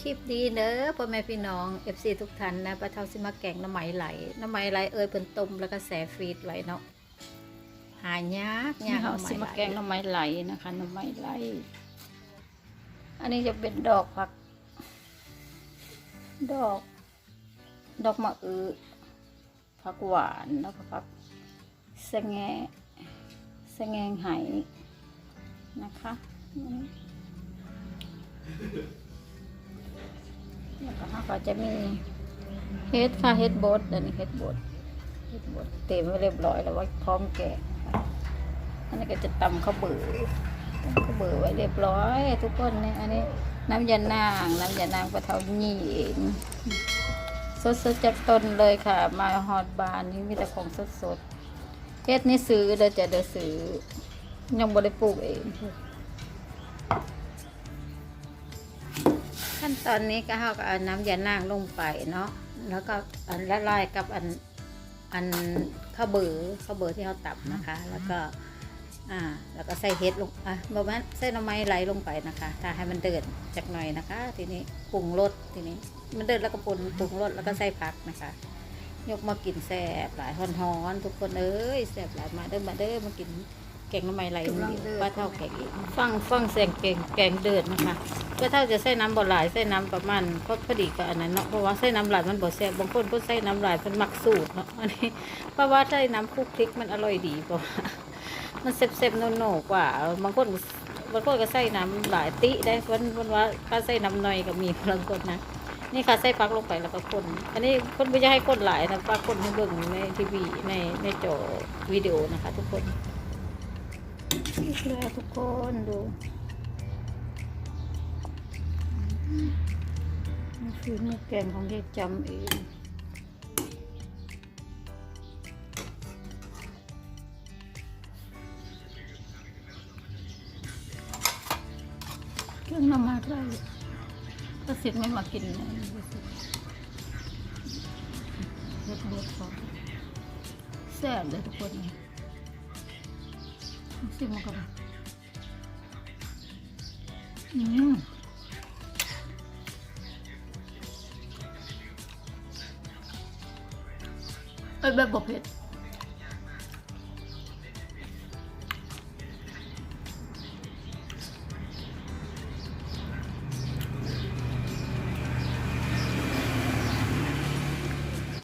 คลิปดีเด้อพ่อแม่พี่น้อง FC ทุกท่านนะปลาเทาสิมาแกงน้ำไหมไหลน้ำไหมไหลเอ่ยเป็นต้มแล้วก็แสฟรีดไว้เนาะหายากนี่ยากเขาน้ำไหมสิมาไหลแกงหน้ำไม้ไหลนะคะหน้ำไม้ไหล อันนี้จะเป็นดอกผัก ดอก ดอกมะอือผักหวานแล้วก็ผักสะแงสะแงงไหนะคะ แล้วก็จะมีเฮดค่ะเฮดบดอันนี้เฮดบดเฮดบดเต็มไว้เรียบร้อยแล้วว่าพร้อมแกะค่อันนี้ก็จะตำข้าวเบื่อตำข้าวเบื่อไว้เรียบร้อย ทุกคนเนี่ยอันนี้น้ำยานางน้ำยานางปลาเทานี่เองสดๆจากต้นเลยค่ะ มาฮอดบานนี่มีแต่ของสดๆเฮ็ดนี่ซื้อเด้อจะเด้อซื้อยังบ่ได้ปลูกเอง ขั้นตอนนี้ก็เขาก็เอาน้ำยานางลงไปเนาะแล้วก็อันละลายกับอันอันข้าวเบือข้าวเบือที่เขาตับนะคะ แล้วก็อ่าแล้วก็ใส่เห็ดลงอะบอกว่าใส่หน้ำไม้ไหลลงไปนะคะถ้าให้มันเดือดจากหน่อยนะคะ ทีนี้ปรุงรสทีนี้มันเดือดแล้วก็ปรุงปรุงรสแล้วก็ใส่ผักนะคะ ยกมากินแซ่บหลายฮ้อนๆทุกคนเอ้ยแซ่บหลายมาเด้อมาเด้อมากิน แกงหน้ำไม้ไหลนี่ป้าเท่าแกงอีกฟังฟังเสียงแกงแกงเดือดนะคะป้าเท่าจะใส่น้ำบ่หลายใส่น้ำประมาณพอพอดีกับอันนั้นเนาะเพราะว่าใส่น้ำหลายมันบ่แซ่บบางคนก็ใส่น้ำหลายเป็นมักสูตรเนาะอันนี้เพราะว่าใส่น้ำคลุกคลิกมันอร่อยดีเพราะว่ามันเซ็บเซ็บโนโนกว่าบางคนบางคนก็ใส่น้ำหลายติได้คนคนว่าถ้าใส่น้ำน้อยก็มีบางคนนะนี่ค่ะใส่ฟักลงไปแล้วก็คน อันนี้คนไม่ใช่ให้คนหลายนะฟักคนให้เบิ่งในทีวีในในจอวิดีโอนะคะ ทุกคน นี่แหละทุกคนดูนี่คือมือแกงของยายจำเองเครื่องนำมันไรก็เสิบไม่มากินนะเล็ดเล็ดพอแซ่บเลยทุกคนเนี่ย สิมากันอืมเอ้ยแบบบเผ็ด